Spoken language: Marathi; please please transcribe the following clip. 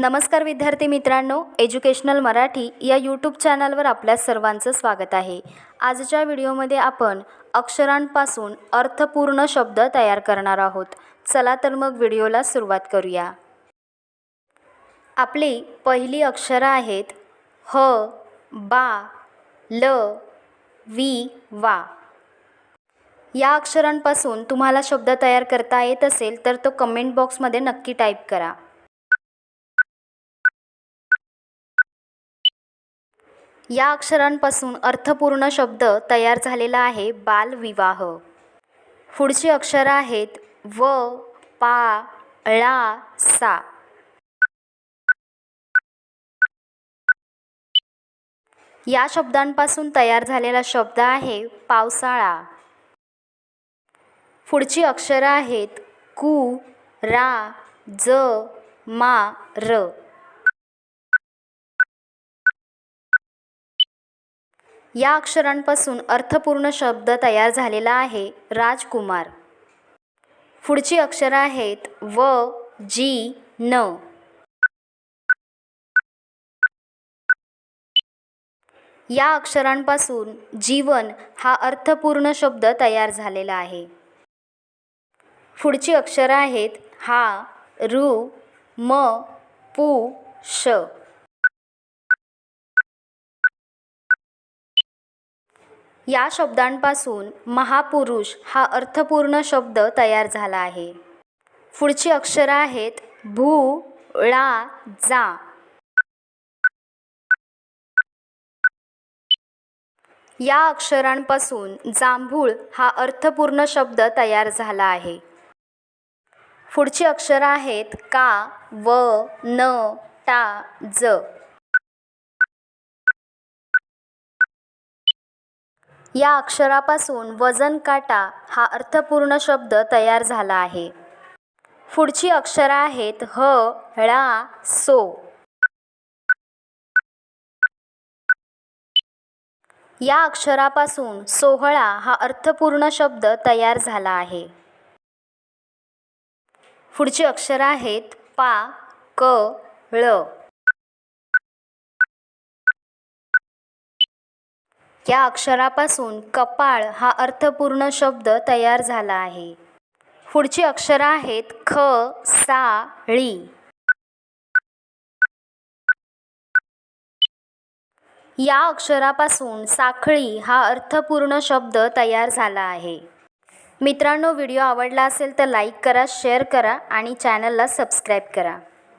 नमस्कार विद्यार्थी मित्रांनो एज्युकेशनल मराठी या यूट्यूब चॅनलवर आपल्या सर्वांचं स्वागत आहे. आजच्या व्हिडिओमध्ये आपण अक्षरांपासून अर्थपूर्ण शब्द तयार करणार आहोत. चला तर मग व्हिडिओला सुरुवात करूया. आपली पहिली अक्षरं आहेत ह बा ल वी वा. या अक्षरांपासून तुम्हाला शब्द तयार करता येत असेल तर तो कमेंट बॉक्समध्ये नक्की टाईप करा. या अक्षरांपासून अर्थपूर्ण शब्द तयार झालेला आहे बालविवाह. पुढची अक्षरं आहेत व पा ळा सा. या शब्दांपासून तयार झालेला शब्द आहे पावसाळा. पुढची अक्षरं आहेत कु रा ज मा र. या अक्षरांपासून अर्थपूर्ण शब्द तयार झालेला आहे राजकुमार. पुढची अक्षरं आहेत व जी न. या अक्षरांपासून जीवन हा अर्थपूर्ण शब्द तयार झालेला आहे. पुढची अक्षरं आहेत हा रु म पू श. या शब्दांपासून महापुरुष हा अर्थपूर्ण शब्द तयार झाला आहे. पुढची अक्षरं आहेत भू ळा जा. या अक्षरांपासून जांभूळ हा अर्थपूर्ण शब्द तयार झाला आहे. पुढची अक्षरं आहेत का व न टा ज. या अक्षरापासून वजन काटा हा अर्थपूर्ण शब्द तयार झाला आहे. पुढची अक्षरं आहेत ह ळा सो. या अक्षरापासून सोहळा हा अर्थपूर्ण शब्द तयार झाला आहे. पुढची अक्षरं आहेत पा क ळ. या अक्षरापासून कपाळ हा अर्थपूर्ण शब्द तयार झाला आहे. पुढची अक्षरं आहेत ख सा ळी. या अक्षरापासून साखळी हा अर्थपूर्ण शब्द तयार झाला आहे. मित्रांनो व्हिडिओ आवडला असेल तर लाईक करा शेअर करा आणि चॅनलला सबस्क्राईब करा.